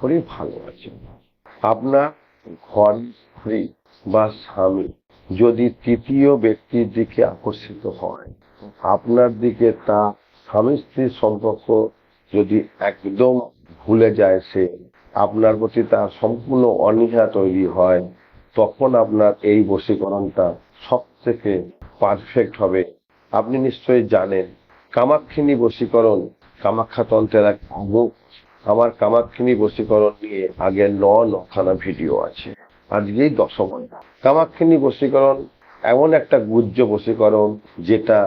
করি, ভালো আছে। আপনার ঘর, স্ত্রী বা স্বামী যদি তৃতীয় ব্যক্তির দিকে আকর্ষিত হয়, আপনার দিকে তা স্বামী স্ত্রীর সম্পর্ক যদি একদম ভুলে যায় সে, আপনার প্রতি তার সম্পূর্ণ অনীহা তৈরি হয়, তখন আপনার এই বশীকরণটা সব থেকে পারফেক্ট হবে। আপনি নিশ্চয়ই জানেন, কামাক্ষিনী বশীকরণ কামাখ্যা তন্ত্রের এক অমুক আমার কামাক্ষিনী বশীকরণ নিয়ে আগে ন নখানা ভিডিও আছে। আজকেই দশম কামাক্ষিনী বশীকরণ এমন একটা গুজ্জ বশীকরণ যেটা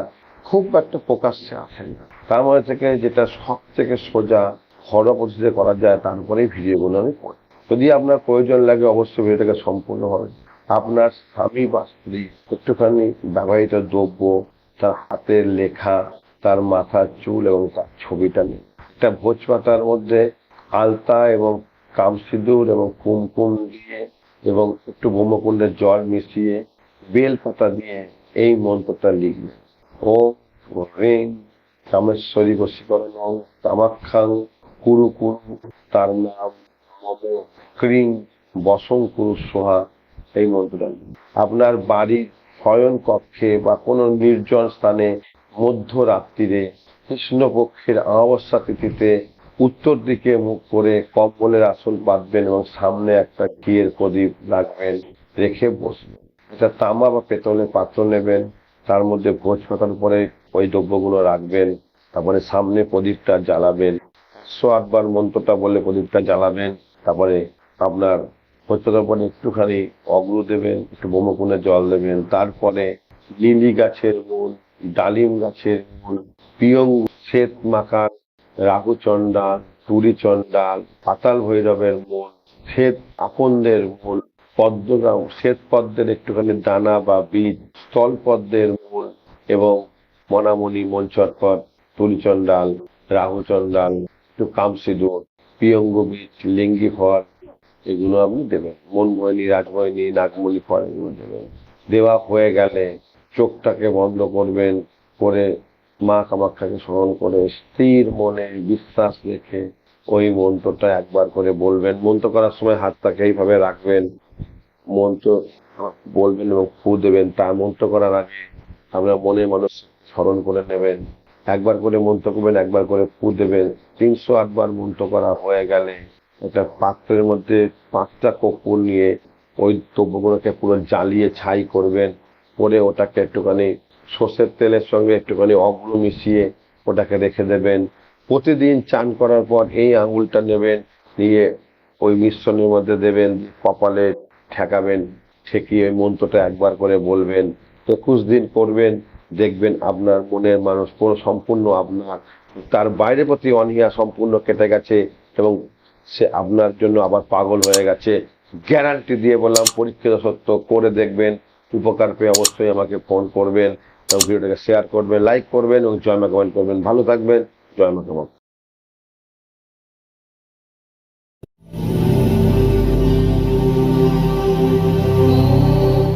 খুব একটা প্রকাশ্যে আসে না। তার মধ্যে থেকে যেটা সব থেকে সোজা ঘরোয়া করা যায়, তার উপরেই ভিডিওগুলো আমি করি। যদি আপনার প্রয়োজন লাগে অবশ্যই ভিডিওটাকে সম্পূর্ণ হবে আপনার স্বামী বা স্ত্রী একটুখানি ব্যবহৃত দ্রব্য, তার হাতের লেখা, তার মাথার চুল এবং তার ছবিটা নিয়ে একটা ভোজ পাতার মধ্যে আলতা এবং কামসিঁদুর এবং কুমকুম দিয়ে এবং একটু ব্রহ্মকুণ্ডের জল মিশিয়ে বেল পাতা দিয়ে এই মন্ত্রটা লিখবে ও রিং কামেশ্বরী বশীকরণ কামাখ্যাং কুরু কুরু তার নাম মম ক্রিং বসং কুরু সোহা এই মন্ত্রটা। আপনার বাড়ির শয়ন কক্ষে বা কোনো নির্জন স্থানে মধ্যরাত্রিরে কৃষ্ণপক্ষের অমাবস্যা তিথিতে উত্তর দিকে মুখ করে কম্বলের আসন বাঁধবেন এবং সামনে একটা ঘিয়ের প্রদীপ রাখবেন, রেখে বসবেন। এটা তামা বা পেতলের পাত্র নেবেন, তার মধ্যে ভোজ পাতার উপরে ওই দ্রব্যগুলো রাখবেন, তারপরে সামনে প্রদীপটা জ্বালাবেন। একশো আটবার মন্ত্রটা বলে প্রদীপটা জ্বালাবেন, তারপরে আপনার ভোজ পাতার উপরে একটুখানি অগ্র দেবেন, একটু বোমকুনে জল দেবেন, তারপরে লিলি গাছের মূল ডালিম গাছের মূল, পিয়ং শ্বেত মাকার রাহুচণ্ডাল তুরিচণ্ডাল পাতাল ভৈরবের মূল, শ্বেত আপনদের মূল পদ্মগাম শ্বেত পদ্মের একটুখানি দানা বা বীজ, স্থল পদ্মের মূল এবং মনামণি মঞ্চরপদ তুলিচণ্ডাল, রাহুচণ্ডাল, একটু কামসিঁদুর, পিয়ঙ্গ বীজ, লিঙ্গি ফল, এগুলো আপনি দেবেন মনমোহিনী, রাজমোহিনী, নাগমণি ফল এগুলো দেবেন দেওয়া হয়ে গেলে চোখটাকে বন্ধ করবেন করে মা কামাখ্যাকে স্মরণ করে স্থির মনে বিশ্বাস রেখে ওই মন্ত্রটা একবার করে বলবেন। মন্ত্র করার সময় হাতটাকে এইভাবে রাখবেন, মন্ত্র বলবেন এবং ফু দেবেন। তার মন্ত্র করার আগে আপনার মনে মানুষ স্মরণ করে নেবেন। একবার করে মন্ত্র করবেন, একবার করে ফু দেবেন। তিনশো আটবার মন্ত্র করা হয়ে গেলে একটা পাত্রের মধ্যে পাঁচটা কর্পূর নিয়ে ওই দ্রব্যগুলোকে পুরো জ্বালিয়ে ছাই করবেন। করে ওটাকে একটুখানি সর্ষের তেলের সঙ্গে একটুখানি অগ্র মিশিয়ে ওটাকে রেখে দেবেন। প্রতিদিন চান করার পর এই আঙুলটা নেবেন নিয়ে ওই মিশ্রণের মধ্যে দেবেন, কপালে ঠেকাবেন, ঠেকিয়ে ওই মন্ত্রটা একবার করে বলবেন, একুশ দিন করবেন, দেখবেন আপনার মনের মানুষ পুরো সম্পূর্ণ আপনার, তার বাইরের প্রতি অনীহা সম্পূর্ণ কেটে গেছে এবং সে আপনার জন্য আবার পাগল হয়ে গেছে। গ্যারান্টি দিয়ে বললাম, পরীক্ষিত সত্য করে দেখবেন। উপকার পেয়ে অবশ্যই আমাকে ফোন করবেন এবং ভিডিওটাকে শেয়ার করবেন লাইক করবেন এবং জয় মা কমেন্ট করবেন। ভালো থাকবেন, জয় মা কমা